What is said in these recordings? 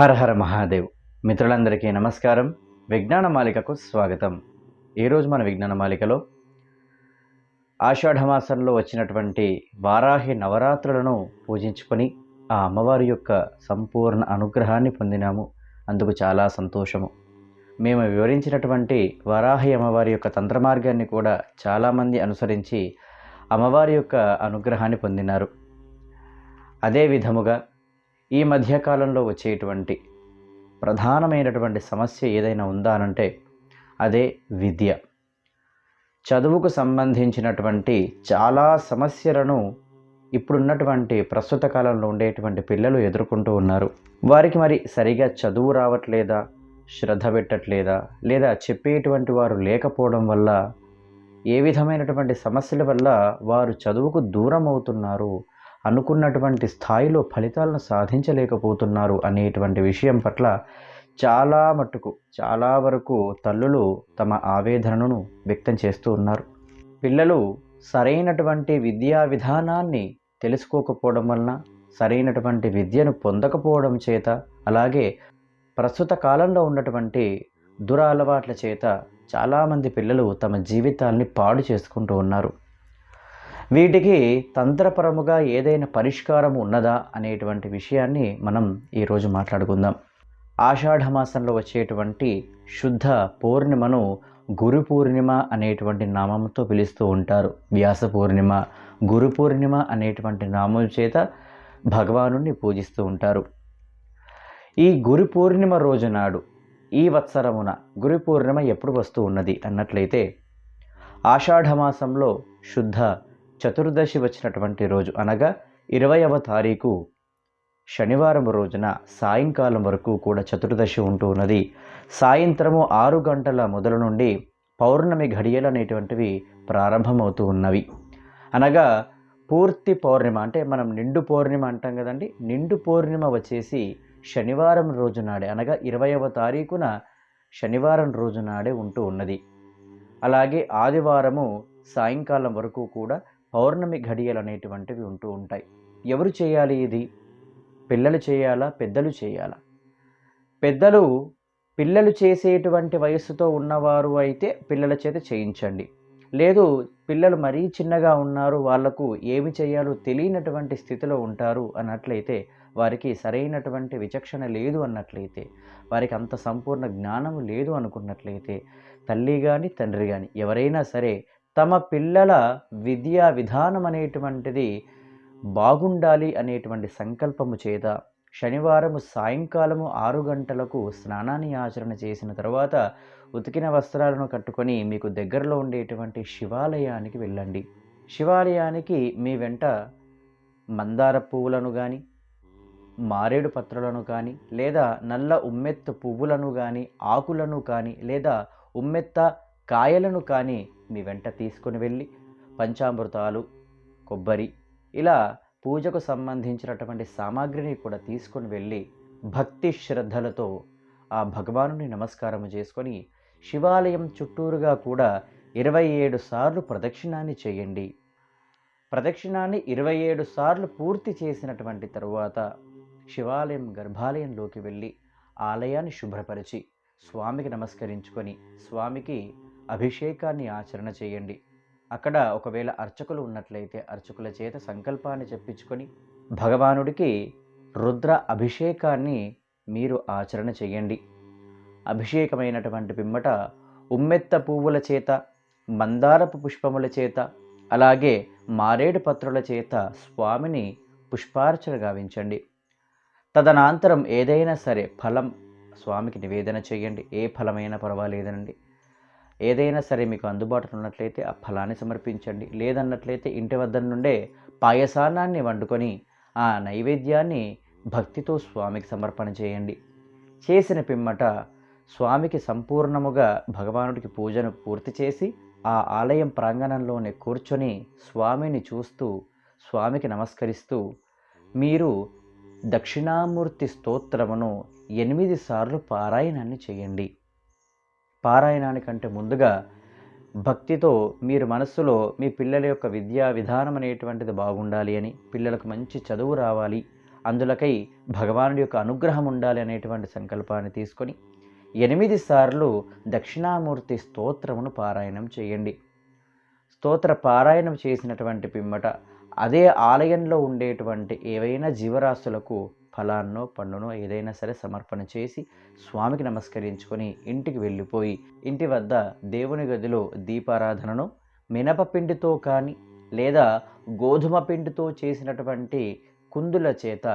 హర హర మహాదేవ్. మిత్రులందరికీ నమస్కారం. విజ్ఞాన మాలికకు స్వాగతం. ఈరోజు మన విజ్ఞాన మాలికలో ఆషాఢమాసంలో వచ్చినటువంటి వారాహి నవరాత్రులను పూజించుకొని ఆ అమ్మవారి యొక్క సంపూర్ణ అనుగ్రహాన్ని పొందినాము. అందుకు చాలా సంతోషము. మేము వివరించినటువంటి వారాహి అమ్మవారి యొక్క తంత్ర మార్గాన్ని కూడా చాలామంది అనుసరించి అమ్మవారి యొక్క అనుగ్రహాన్ని పొందినారు. అదే విధముగా ఈ మధ్యకాలంలో వచ్చేటువంటి ప్రధానమైనటువంటి సమస్య ఏదైనా ఉందా అనంటే అదే విద్య. చదువుకు సంబంధించినటువంటి చాలా సమస్యలను ఇప్పుడున్నటువంటి ప్రస్తుత కాలంలో ఉండేటువంటి పిల్లలు ఎదుర్కొంటూ ఉన్నారు. వారికి మరి సరిగా చదువు రావట్లేదా? శ్రద్ధ పెట్టట్లేదా? లేదా చెప్పేటువంటి వారు లేకపోవడం వల్ల ఏ విధమైనటువంటి సమస్యల వల్ల వారు చదువుకు దూరం అవుతున్నారు అనుకున్నటువంటి స్థాయిలో ఫలితాలను సాధించలేకపోతున్నారు అనేటువంటి విషయం పట్ల చాలా మట్టుకు చాలా వరకు తల్లులు తమ ఆవేదనను వ్యక్తం చేస్తూ ఉన్నారు. పిల్లలు సరైనటువంటి విద్యా విధానాన్ని తెలుసుకోకపోవడం వలన సరైనటువంటి విద్యను పొందకపోవడం చేత అలాగే ప్రస్తుత కాలంలో ఉన్నటువంటి దురలవాట్ల చేత చాలామంది పిల్లలు తమ జీవితాల్ని పాడు చేసుకుంటూ ఉన్నారు. వీటికి తంత్రపరముగా ఏదైనా పరిష్కారం ఉన్నదా అనేటువంటి విషయాన్ని మనం ఈరోజు మాట్లాడుకుందాం. ఆషాఢమాసంలో వచ్చేటువంటి శుద్ధ పూర్ణిమను గురు పూర్ణిమ అనేటువంటి నామంతో పిలుస్తూ ఉంటారు. వ్యాస పూర్ణిమ గురు పూర్ణిమ అనేటువంటి నామం చేత భగవాను పూజిస్తూ ఉంటారు. ఈ గురు పూర్ణిమ రోజు నాడు ఈ వత్సరమున గురు పూర్ణిమ ఎప్పుడు వస్తూ ఉన్నది అన్నట్లయితే ఆషాఢమాసంలో శుద్ధ చతుర్దశి వచ్చినటువంటి రోజు అనగా ఇరవైవ తారీఖు శనివారం రోజున సాయంకాలం వరకు కూడా చతుర్దశి ఉంటూ ఉన్నది. సాయంత్రము ఆరు గంటల మొదలు నుండి పౌర్ణమి ఘడియలు అనేటువంటివి ప్రారంభమవుతూ ఉన్నవి. అనగా పూర్తి పౌర్ణిమ అంటే మనం నిండు పౌర్ణిమ అంటాం కదండి. నిండు పౌర్ణిమ వచ్చేసి శనివారం రోజు నాడే అనగా ఇరవైవ తారీఖున శనివారం రోజు నాడే ఉంటూ ఉన్నది. అలాగే ఆదివారము సాయంకాలం వరకు కూడా పౌర్ణమి ఘడియలు అనేటువంటివి ఉంటూ ఉంటాయి. ఎవరు చేయాలి ఇది? పిల్లలు చేయాలా? పెద్దలు చేయాలా? పెద్దలు పిల్లలు చేసేటువంటి వయస్సుతో ఉన్నవారు అయితే పిల్లల చేత చేయించండి. లేదు పిల్లలు మరీ చిన్నగా ఉన్నారు వాళ్ళకు ఏమి చేయాలో తెలియనటువంటి స్థితిలో ఉంటారు అన్నట్లయితే వారికి సరైనటువంటి విచక్షణ లేదు అన్నట్లయితే వారికి అంత సంపూర్ణ జ్ఞానం లేదు అనుకున్నట్లయితే తల్లి కానీ తండ్రి కానీ ఎవరైనా సరే తమ పిల్లల విద్యా విధానం అనేటువంటిది బాగుండాలి అనేటువంటి సంకల్పము చేత శనివారము సాయంకాలము ఆరు గంటలకు స్నానాన్ని ఆచరణ చేసిన తర్వాత ఉతికిన వస్త్రాలను కట్టుకొని మీకు దగ్గరలో ఉండేటువంటి శివాలయానికి వెళ్ళండి. శివాలయానికి మీ వెంట మందార పువ్వులను కానీ మారేడు పత్రులను కానీ లేదా నల్ల ఉమ్మెత్తు పువ్వులను కానీ ఆకులను కానీ లేదా ఉమ్మెత్త కాయలను కానీ మీ వెంట తీసుకొని వెళ్ళి పంచామృతాలు కొబ్బరి ఇలా పూజకు సంబంధించినటువంటి సామాగ్రిని కూడా తీసుకొని వెళ్ళి భక్తి శ్రద్ధలతో ఆ భగవానుని నమస్కారం చేసుకొని శివాలయం చుట్టూరుగా కూడా ఇరవై ఏడు సార్లు ప్రదక్షిణాన్ని చేయండి. ప్రదక్షిణాన్ని ఇరవై ఏడు సార్లు పూర్తి చేసినటువంటి తరువాత శివాలయం గర్భాలయంలోకి వెళ్ళి ఆలయాన్ని శుభ్రపరిచి స్వామికి నమస్కరించుకొని స్వామికి అభిషేకాన్ని ఆచరణ చేయండి. అక్కడ ఒకవేళ అర్చకులు ఉన్నట్లయితే అర్చకుల చేత సంకల్పాన్ని చెప్పించుకొని భగవానుడికి రుద్ర అభిషేకాన్ని మీరు ఆచరణ చేయండి. అభిషేకమైనటువంటి పిమ్మట ఉమ్మెత్త పువ్వుల చేత మందారపు పుష్పముల చేత అలాగే మారేడు పత్రుల చేత స్వామిని పుష్పార్చన గావించండి. తదనంతరం ఏదైనా సరే ఫలం స్వామికి నివేదన చేయండి. ఏ ఫలమైనా పర్వాలేదనండి. ఏదైనా సరే మీకు అందుబాటులో ఉన్నట్లయితే ఆ ఫలాన్ని సమర్పించండి. లేదన్నట్లయితే ఇంటి వద్ద నుండే పాయసానాన్ని వండుకొని ఆ నైవేద్యాన్ని భక్తితో స్వామికి సమర్పణ చేయండి. చేసిన పిమ్మట స్వామికి సంపూర్ణముగా భగవానుడికి పూజను పూర్తి చేసి ఆ ఆలయం ప్రాంగణంలోనే కూర్చొని స్వామిని చూస్తూ స్వామికి నమస్కరిస్తూ మీరు దక్షిణామూర్తి స్తోత్రమును ఎనిమిది సార్లు పారాయణాన్ని చేయండి. పారాయణానికంటే ముందుగా భక్తితో మీరు మనస్సులో మీ పిల్లల యొక్క విద్యా విధానం అనేటువంటిది బాగుండాలి అని పిల్లలకు మంచి చదువు రావాలి అందులకై భగవానుడి యొక్క అనుగ్రహం ఉండాలి అనేటువంటి సంకల్పాన్ని తీసుకొని ఎనిమిది సార్లు దక్షిణామూర్తి స్తోత్రమును పారాయణం చేయండి. స్తోత్ర పారాయణం చేసినటువంటి పిమ్మట అదే ఆలయంలో ఉండేటువంటి ఏవైనా జీవరాశులకు ఫలాన్నో పండునో ఏదైనా సరే సమర్పణ చేసి స్వామికి నమస్కరించుకొని ఇంటికి వెళ్ళిపోయి ఇంటి వద్ద దేవుని గదిలో దీపారాధనను మినపపిండితో కానీ లేదా గోధుమ పిండితో చేసినటువంటి కుందుల చేత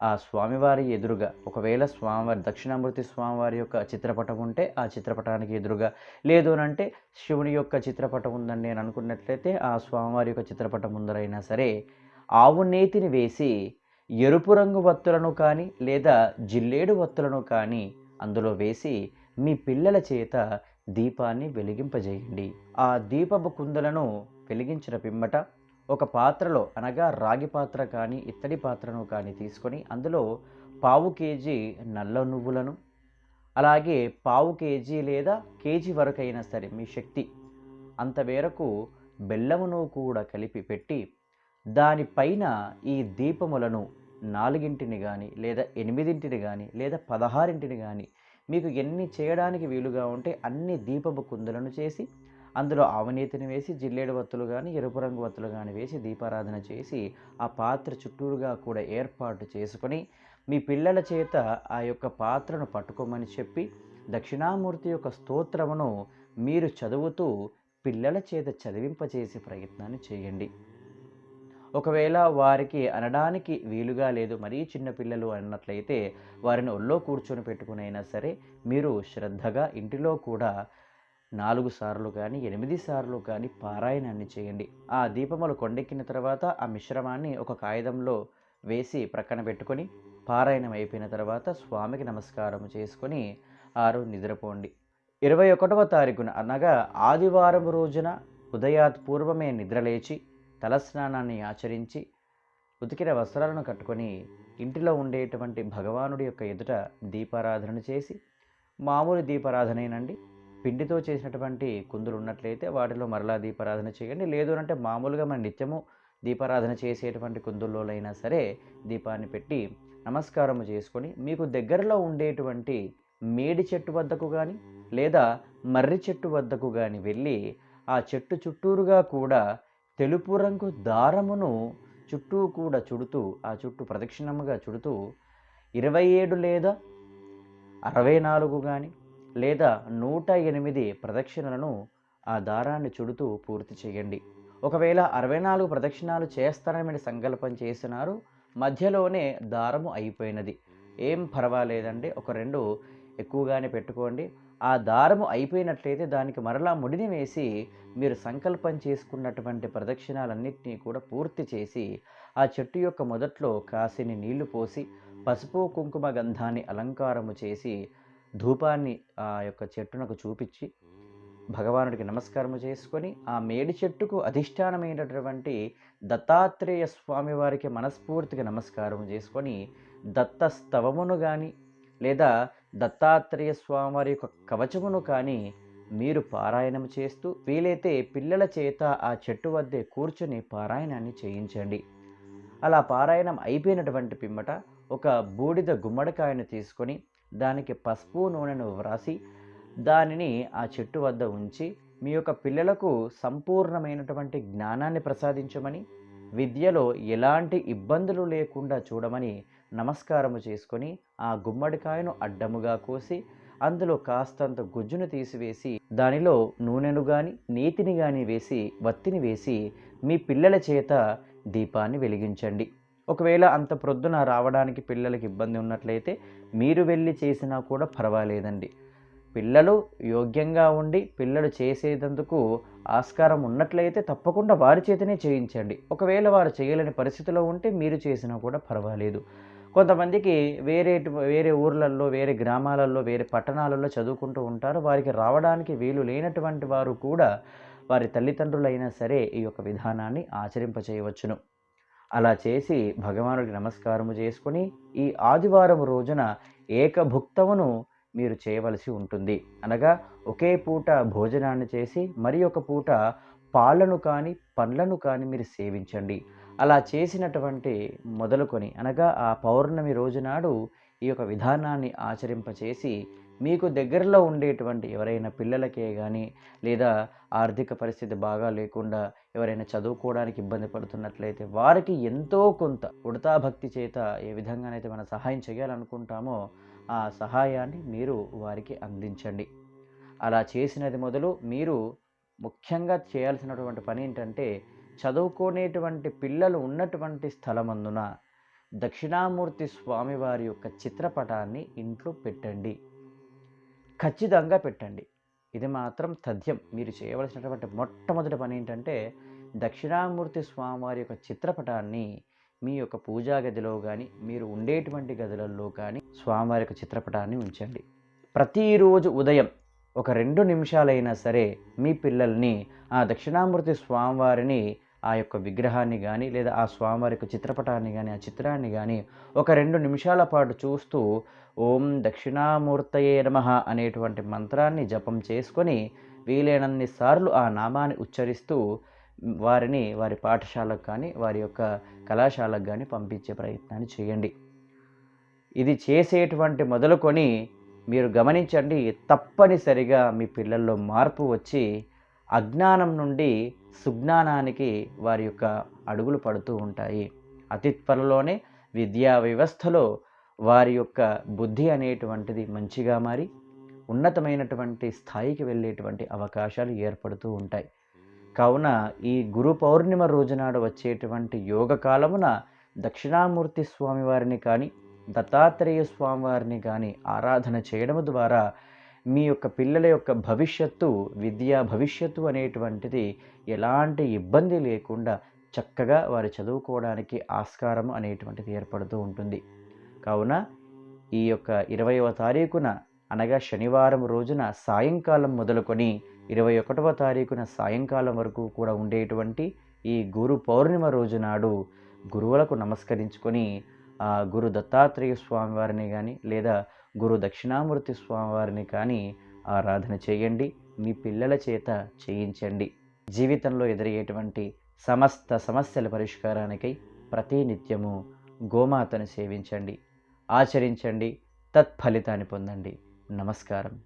ఆ స్వామివారి ఎదురుగా ఒకవేళ స్వామివారి దక్షిణామూర్తి స్వామివారి యొక్క చిత్రపటం ఉంటే ఆ చిత్రపటానికి ఎదురుగా లేదు అంటే శివుని యొక్క చిత్రపటం ఉందని నేను అనుకున్నట్లయితే ఆ స్వామివారి యొక్క చిత్రపటం ముందరైనా సరే ఆవు నేతిని వేసి ఎరుపు రంగు వత్తులను కానీ లేదా జిల్లేడు వత్తులను కానీ అందులో వేసి మీ పిల్లల చేత దీపాన్ని వెలిగింపజేయండి. ఆ దీపపు కుందలను వెలిగించిన పిమ్మట ఒక పాత్రలో అనగా రాగి పాత్ర కానీ ఇత్తడి పాత్రను కానీ తీసుకొని అందులో పావు కేజీ నల్ల నువ్వులను అలాగే పావు కేజీ లేదా కేజీ వరకు అయినా సరే మీ శక్తి అంత మేరకు బెల్లమును కూడా కలిపి పెట్టి దానిపైన ఈ దీపములను నాలుగింటిని కానీ లేదా ఎనిమిదింటిని కానీ లేదా పదహారింటిని కానీ మీకు ఎన్ని చేయడానికి వీలుగా ఉంటే అన్ని దీపపు కుందులను చేసి అందులో ఆవనీతిని వేసి జిల్లేడు వత్తులు కానీ ఎరుపు రంగు వత్తులు కానీ వేసి దీపారాధన చేసి ఆ పాత్ర చుట్టూరుగా కూడా ఏర్పాటు చేసుకొని మీ పిల్లల చేత ఆ యొక్క పాత్రను పట్టుకోమని చెప్పి దక్షిణామూర్తి యొక్క స్తోత్రమును మీరు చదువుతూ పిల్లల చేత చదివింపచేసే ప్రయత్నాన్ని చేయండి. ఒకవేళ వారికి అనడానికి వీలుగా లేదు మరీ చిన్నపిల్లలు అన్నట్లయితే వారిని ఒళ్ళో కూర్చొని పెట్టుకునైనా సరే మీరు శ్రద్ధగా ఇంటిలో కూడా నాలుగు సార్లు కానీ ఎనిమిది సార్లు కానీ పారాయణాన్ని చేయండి. ఆ దీపములు కొండెక్కిన తర్వాత ఆ మిశ్రమాన్ని ఒక కాగితంలో వేసి ప్రక్కన పెట్టుకొని పారాయణం అయిపోయిన తర్వాత స్వామికి నమస్కారం చేసుకొని ఆరు నిద్రపోండి. ఇరవై ఒకటవ తారీఖున అనగా ఆదివారం రోజున ఉదయాత్ పూర్వమే నిద్రలేచి తలస్నానాన్ని ఆచరించి ఉతికిన వస్త్రాలను కట్టుకొని ఇంటిలో ఉండేటువంటి భగవానుడి యొక్క ఎదుట దీపారాధన చేసి మామూలు దీపారాధనేనండి. పిండితో చేసినటువంటి కుందులు ఉన్నట్లయితే వాటిలో మరలా దీపారాధన చేయండి. లేదు అంటే మామూలుగా మన నిత్యము దీపారాధన చేసేటువంటి కుందుల్లోనైనా సరే దీపాన్ని పెట్టి నమస్కారము చేసుకొని మీకు దగ్గరలో ఉండేటువంటి మేడి చెట్టు వద్దకు కానీ లేదా మర్రి చెట్టు వద్దకు కానీ వెళ్ళి ఆ చెట్టు చుట్టూరుగా కూడా తెలుపు రంగు దారమును చుట్టూ కూడా చుడుతూ ఆ చుట్టూ ప్రదక్షిణముగా చుడుతూ ఇరవై ఏడు లేదా అరవై నాలుగు కానీ లేదా నూట ఎనిమిది ప్రదక్షిణలను ఆ దారాన్ని చుడుతూ పూర్తి చేయండి. ఒకవేళ అరవై నాలుగు ప్రదక్షిణాలు చేస్తారని మీరు సంకల్పం చేసినారు మధ్యలోనే దారము అయిపోయినది. ఏం పర్వాలేదండి ఒక రెండు ఎక్కువగానే పెట్టుకోండి. ఆ దారము అయిపోయినట్లయితే దానికి మరలా ముడిని వేసి మీరు సంకల్పం చేసుకున్నటువంటి ప్రదక్షిణాలన్నింటినీ కూడా పూర్తి చేసి ఆ చెట్టు యొక్క మొదట్లో కాసిని నీళ్ళు పోసి పసుపు కుంకుమ గంధాన్ని అలంకారము చేసి ధూపాన్ని ఆ యొక్క చెట్టునకు చూపించి భగవానుడికి నమస్కారము చేసుకొని ఆ మేడి చెట్టుకు అధిష్టానమైనటువంటి దత్తాత్రేయ స్వామి వారికి మనస్ఫూర్తిగా నమస్కారం చేసుకొని దత్తస్తవమును కానీ లేదా దత్తాత్రేయ స్వామి వారి యొక్క కవచమును కానీ మీరు పారాయణం చేస్తూ వీలైతే పిల్లల చేత ఆ చెట్టు వద్దే కూర్చొని పారాయణాన్ని చేయించండి. అలా పారాయణం అయిపోయినటువంటి పిమ్మట ఒక బూడిద గుమ్మడికాయను తీసుకొని దానికి పసుపు నూనెను వ్రాసి దానిని ఆ చెట్టు వద్ద ఉంచి మీ యొక్క పిల్లలకు సంపూర్ణమైనటువంటి జ్ఞానాన్ని ప్రసాదించమని విద్యలో ఎలాంటి ఇబ్బందులు లేకుండా చూడమని నమస్కారము చేసుకొని ఆ గుమ్మడికాయను అడ్డముగా కోసి అందులో కాస్తంత గుజ్జును తీసివేసి దానిలో నూనెను కానీ నీతిని గాని వేసి వత్తిని వేసి మీ పిల్లల చేత దీపాన్ని వెలిగించండి. ఒకవేళ అంత ప్రొద్దున రావడానికి పిల్లలకి ఇబ్బంది ఉన్నట్లయితే మీరు వెళ్ళి చేసినా కూడా పర్వాలేదండి. పిల్లలు యోగ్యంగా ఉండి పిల్లలు చేసేటందుకు ఆస్కారం ఉన్నట్లయితే తప్పకుండా వారి చేతనే చేయించండి. ఒకవేళ వారు చేయలేని పరిస్థితిలో ఉంటే మీరు చేసినా కూడా పర్వాలేదు. కొంతమందికి వేరే వేరే ఊర్లలో వేరే గ్రామాలలో వేరే పట్టణాలలో చదువుకుంటూ ఉంటారు. వారికి రావడానికి వీలు లేనటువంటి వారు కూడా వారి తల్లిదండ్రులైనా సరే ఈ యొక్క విధానాన్ని ఆచరింపచేయవచ్చును. అలా చేసి భగవానుడికి నమస్కారము చేసుకొని ఈ ఆదివారం రోజున ఏకభుక్తమును మీరు చేయవలసి ఉంటుంది. అనగా ఒకే పూట భోజనాన్ని చేసి మరి ఒక పూట పాలను కానీ పండ్లను కానీ మీరు సేవించండి. అలా చేసినటువంటి మొదలుకొని అనగా ఆ పౌర్ణమి రోజునాడు ఈ యొక్క విధానాన్ని ఆచరింపచేసి మీకు దగ్గరలో ఉండేటువంటి ఎవరైనా పిల్లలకే కానీ లేదా ఆర్థిక పరిస్థితి బాగా లేకుండా ఎవరైనా చదువుకోవడానికి ఇబ్బంది పడుతున్నట్లయితే వారికి ఎంతో కొంత ఉడతా భక్తి చేత ఏ విధంగానైతే మనం సహాయం చేయాలనుకుంటామో ఆ సహాయాన్ని మీరు వారికి అందించండి. అలా చేసినది మొదలు మీరు ముఖ్యంగా చేయాల్సినటువంటి పని ఏంటంటే చదువుకునేటువంటి పిల్లలు ఉన్నటువంటి స్థలమందున దక్షిణామూర్తి స్వామివారి యొక్క చిత్రపటాన్ని ఇంట్లో పెట్టండి. ఖచ్చితంగా పెట్టండి. ఇది మాత్రం తథ్యం. మీరు చేయవలసినటువంటి మొట్టమొదటి పని ఏంటంటే దక్షిణామూర్తి స్వామివారి యొక్క చిత్రపటాన్ని మీ యొక్క పూజా గదిలో కానీ మీరు ఉండేటువంటి గదులలో కానీ స్వామివారి యొక్క చిత్రపటాన్ని ఉంచండి. ప్రతిరోజు ఉదయం ఒక రెండు నిమిషాలైనా సరే మీ పిల్లల్ని ఆ దక్షిణామూర్తి స్వామివారిని ఆ యొక్క విగ్రహాన్ని కానీ లేదా ఆ స్వామివారి యొక్క చిత్రపటాన్ని కానీ ఆ చిత్రాన్ని కానీ ఒక రెండు నిమిషాల పాటు చూస్తూ ఓం దక్షిణామూర్తయే నమ అనేటువంటి మంత్రాన్ని జపం చేసుకొని వీలైనన్ని సార్లు ఆ నామాన్ని ఉచ్చరిస్తూ వారిని వారి పాఠశాలకు కానీ వారి యొక్క కళాశాలకు కానీ పంపించే ప్రయత్నాన్ని చేయండి. ఇది చేసేటువంటి మొదలుకొని మీరు గమనించండి తప్పనిసరిగా మీ పిల్లల్లో మార్పు వచ్చి అజ్ఞానం నుండి సుజ్ఞానానికి వారి యొక్క అడుగులు పడుతూ ఉంటాయి. అతి త్వరలోనే విద్యా వ్యవస్థలో వారి యొక్క బుద్ధి అనేటువంటిది మంచిగా మారి ఉన్నతమైనటువంటి స్థాయికి వెళ్ళేటువంటి అవకాశాలు ఏర్పడుతూ ఉంటాయి. కావున ఈ గురు పౌర్ణిమ రోజునాడు వచ్చేటువంటి యోగ కాలమున దక్షిణామూర్తి స్వామివారిని కానీ దత్తాత్రేయ స్వామివారిని కానీ ఆరాధన చేయడం ద్వారా మీ యొక్క పిల్లల యొక్క భవిష్యత్తు విద్యా భవిష్యత్తు అనేటువంటిది ఎలాంటి ఇబ్బంది లేకుండా చక్కగా వారు చదువుకోవడానికి ఆస్కారం అనేటువంటిది ఏర్పడుతూ ఉంటుంది. కావున ఈ యొక్క ఇరవైవ తారీఖున అనగా శనివారం రోజున సాయంకాలం మొదలుకొని ఇరవై ఒకటవ తారీఖున సాయంకాలం వరకు కూడా ఉండేటువంటి ఈ గురు పౌర్ణిమ రోజు నాడు గురువులకు నమస్కరించుకొని గురు దత్తాత్రేయ స్వామివారిని కానీ లేదా గురు దక్షిణామూర్తి స్వామివారిని కానీ ఆరాధన చేయండి. మీ పిల్లల చేత చేయించండి. జీవితంలో ఎదురయ్యేటువంటి సమస్త సమస్యల పరిష్కారానికై ప్రతినిత్యము గోమాతను సేవించండి. ఆచరించండి. తత్ఫలితాన్ని పొందండి. నమస్కారం.